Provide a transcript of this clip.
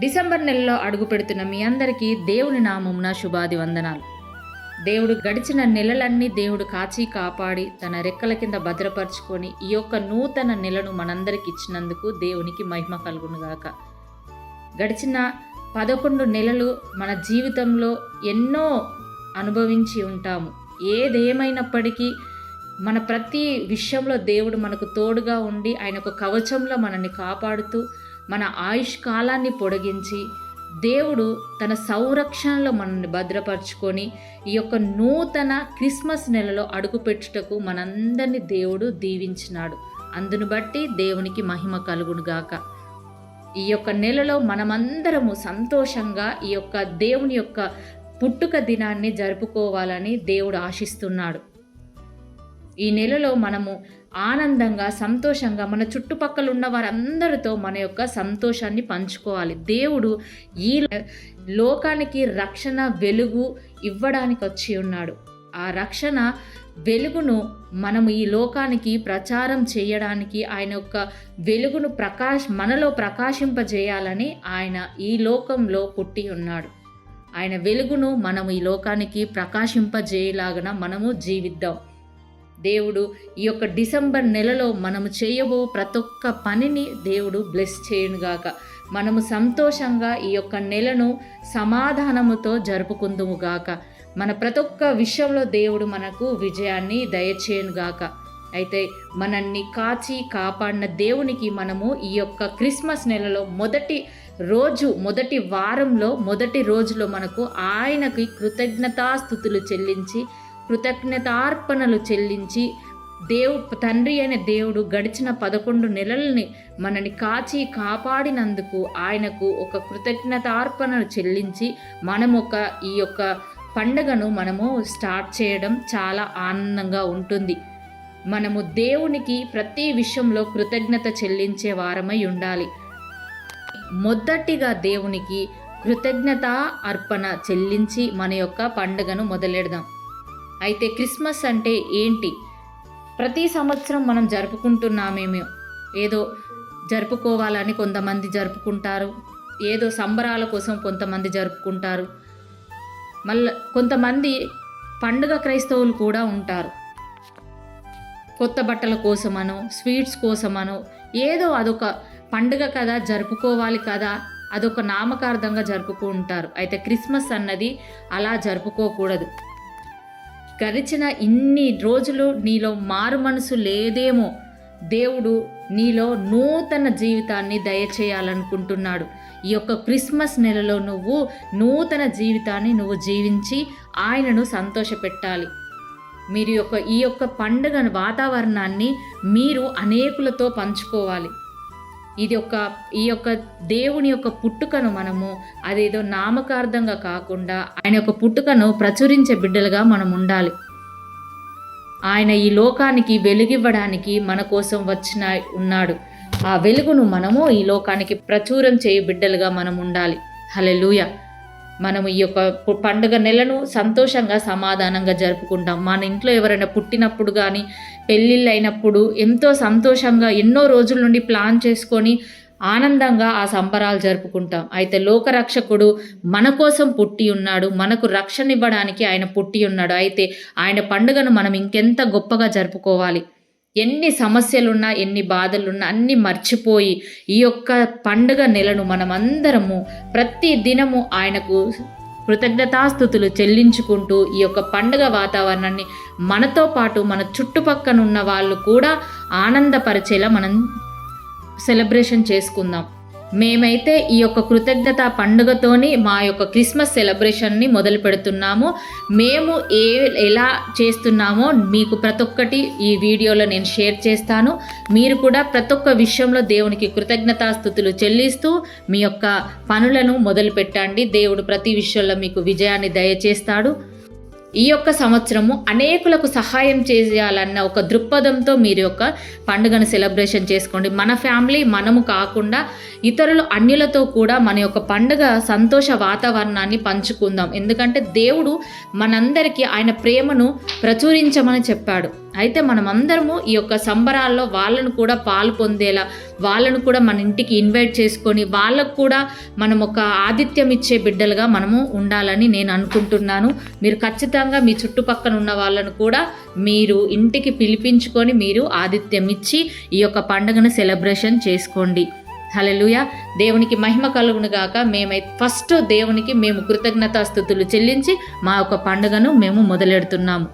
December నెలలో అడుగు పెడుతున్న మీ అందరికీ దేవుని నామమున శుభాది వందనాలు. దేవుడు గడిచిన నెలలన్నీ దేవుడు కాచి కాపాడి తన రెక్కల కింద భద్రపరుచుకొని ఈ యొక్క నూతన నెలను మనందరికి ఇచ్చినందుకు దేవునికి మహిమ కలుగునుగాక. గడిచిన పదకొండు నెలలు మన జీవితంలో ఎన్నో అనుభవించి ఉంటాము. ఏదేమైనప్పటికీ మన ప్రతి విషయంలో దేవుడు మనకు తోడుగా ఉండి ఆయన ఒక కవచంలో మనల్ని కాపాడుతూ మన ఆయుష్ కాలాన్ని పొడిగించి దేవుడు తన సంరక్షణలో మనల్ని భద్రపరచుకొని ఈ యొక్క నూతన క్రిస్మస్ నెలలో అడుగుపెట్టుటకు మనందరినీ దేవుడు దీవించినాడు. అందును బట్టి దేవునికి మహిమ కలుగునుగాక. ఈ యొక్క నెలలో మనమందరము సంతోషంగా ఈ యొక్క దేవుని యొక్క పుట్టుక దినాన్ని జరుపుకోవాలని దేవుడు ఆశిస్తున్నాడు. ఈ నెలలో మనము ఆనందంగా సంతోషంగా మన చుట్టుపక్కల ఉన్న వారందరితో మన యొక్క సంతోషాన్ని పంచుకోవాలి. దేవుడు ఈ లోకానికి రక్షణ వెలుగు ఇవ్వడానికి వచ్చి ఉన్నాడు. ఆ రక్షణ వెలుగును మనము ఈ లోకానికి ప్రచారం చేయడానికి ఆయన యొక్క వెలుగును ప్రకాశ్ మనలో ప్రకాశింపజేయాలని ఆయన ఈ లోకంలో పుట్టి ఉన్నాడు. ఆయన వెలుగును మనము ఈ లోకానికి ప్రకాశింపజేయలాగన మనము జీవిద్దాం. దేవుడు ఈ యొక్క డిసెంబర్ నెలలో మనము చేయబో ప్రతి ఒక్క పనిని దేవుడు బ్లెస్ చేయనుగాక మనము సంతోషంగా ఈ యొక్క నెలను సమాధానముతో జరుపుకుందుముగాక మన ప్రతి ఒక్క విషయంలో దేవుడు మనకు విజయాన్ని దయచేయనుగాక అయితే మనల్ని కాచి కాపాడిన దేవునికి మనము ఈ యొక్క క్రిస్మస్ నెలలో మొదటి రోజు మొదటి వారంలో మొదటి రోజులో మనకు ఆయనకి కృతజ్ఞతాస్థుతులు చెల్లించి కృతజ్ఞతార్పణలు చెల్లించి దేవు తండ్రి అయిన దేవుడు గడిచిన పదకొండు నెలల్ని మనని కాచి కాపాడినందుకు ఆయనకు ఒక కృతజ్ఞతార్పణలు చెల్లించి మనం ఒక ఈ యొక్క పండగను మనము స్టార్ట్ చేయడం చాలా ఆనందంగా ఉంటుంది. మనము దేవునికి ప్రతి విషయంలో కృతజ్ఞత చెల్లించే వారమై ఉండాలి. మొదటిగా దేవునికి కృతజ్ఞత అర్పణ చెల్లించి మన యొక్క పండుగను మొదలెడదాం. అయితే క్రిస్మస్ అంటే ఏంటి? ప్రతి సంవత్సరం మనం జరుపుకుంటున్నామేమో? ఏదో జరుపుకోవాలని కొంతమంది జరుపుకుంటారు. ఏదో సంబరాల కోసం కొంతమంది జరుపుకుంటారు. మళ్ళీ కొంతమంది పండుగ క్రైస్తవులు కూడా ఉంటారు. కొత్త బట్టల కోసమనో స్వీట్స్ కోసమనో ఏదో అదొక పండుగ కదా జరుపుకోవాలి కదా అదొక నామకార్థంగా జరుపుకుంటారు. అయితే క్రిస్మస్ అన్నది అలా జరుపుకోకూడదు. గడిచిన ఇన్ని రోజులు నీలో మారు మనసు లేదేమో. దేవుడు నీలో నూతన జీవితాన్ని దయచేయాలనుకుంటున్నాడు. ఈ యొక్క క్రిస్మస్ నెలలో నువ్వు నూతన జీవితాన్ని నువ్వు జీవించి ఆయనను సంతోషపెట్టాలి. మీరు యొక్క ఈ యొక్క పండుగ వాతావరణాన్ని మీరు అనేకులతో పంచుకోవాలి. ఇది ఒక ఈ యొక్క దేవుని యొక్క పుట్టుకను మనము అదేదో నామకార్థంగా కాకుండా ఆయన యొక్క పుట్టుకను ప్రచురించే బిడ్డలుగా మనం ఉండాలి. ఆయన ఈ లోకానికి వెలుగివ్వడానికి మన కోసం వచ్చిన ఉన్నాడు. ఆ వెలుగును మనము ఈ లోకానికి ప్రచురం చేయ బిడ్డలుగా మనం ఉండాలి. హలెలూయ మనము ఈ యొక్క పండుగ నెలను సంతోషంగా సమాధానంగా జరుపుకుంటాం. మన ఇంట్లో ఎవరైనా పుట్టినప్పుడు కానీ పెళ్ళిళ్ళు అయినప్పుడు ఎంతో సంతోషంగా ఎన్నో రోజుల నుండి ప్లాన్ చేసుకొని ఆనందంగా ఆ సంబరాలు జరుపుకుంటాం. అయితే లోకరక్షకుడు మన కోసం పుట్టి ఉన్నాడు. మనకు రక్షణ ఇవ్వడానికి ఆయన పుట్టి ఉన్నాడు. అయితే ఆయన పండుగను మనం ఇంకెంత గొప్పగా జరుపుకోవాలి? ఎన్ని సమస్యలున్నా ఎన్ని బాధలున్నా అన్నీ మర్చిపోయి ఈ యొక్క పండుగ నెలను మనమందరము ప్రతి దినము ఆయనకు కృతజ్ఞతాస్థుతులు చెల్లించుకుంటూ ఈ యొక్క పండుగ వాతావరణాన్ని మనతో పాటు మన చుట్టుపక్కన ఉన్న వాళ్ళు కూడా ఆనందపరిచేలా మనం సెలబ్రేషన్ చేసుకుందాం. మేమైతే ఈ యొక్క కృతజ్ఞత పండుగతోని మా యొక్క క్రిస్మస్ సెలబ్రేషన్ని మొదలు పెడుతున్నాము. మేము ఏ ఎలా చేస్తున్నామో మీకు ప్రతి ఒక్కటి ఈ వీడియోలో నేను షేర్ చేస్తాను. మీరు కూడా ప్రతి ఒక్క విషయంలో దేవునికి కృతజ్ఞతాస్థుతులు చెల్లిస్తూ మీ యొక్క పనులను మొదలు పెట్టండి దేవుడు ప్రతి విషయంలో మీకు విజయాన్ని దయచేస్తాడు. ఈ యొక్క సంవత్సరము అనేకులకు సహాయం చేయాలన్న ఒక దృక్పథంతో మీరు యొక్క పండుగను సెలబ్రేషన్ చేసుకోండి. మన ఫ్యామిలీ మనము కాకుండా ఇతరులు అన్యులతో కూడా మన యొక్క పండుగ సంతోష వాతావరణాన్ని పంచుకుందాం. ఎందుకంటే దేవుడు మనందరికీ ఆయన ప్రేమను ప్రచురించమని చెప్పాడు. అయితే మనం అందరము ఈ యొక్క సంబరాల్లో వాళ్ళను కూడా పాలు పొందేలా వాళ్ళను కూడా మన ఇంటికి ఇన్వైట్ చేసుకొని వాళ్ళకు కూడా మనం ఒక ఆతిథ్యం ఇచ్చే బిడ్డలుగా మనము ఉండాలని నేను అనుకుంటున్నాను. మీరు ఖచ్చితంగా మీ చుట్టుపక్కల ఉన్న వాళ్ళను కూడా మీరు ఇంటికి పిలిపించుకొని మీరు ఆతిథ్యం ఇచ్చి ఈ యొక్క పండుగను సెలబ్రేషన్ చేసుకోండి. హలలుయ దేవునికి మహిమ కలుగును గాక. మేమై ఫస్ట్ దేవునికి మేము కృతజ్ఞతాస్థుతులు చెల్లించి మా యొక్క పండుగను మేము మొదలెడుతున్నాము.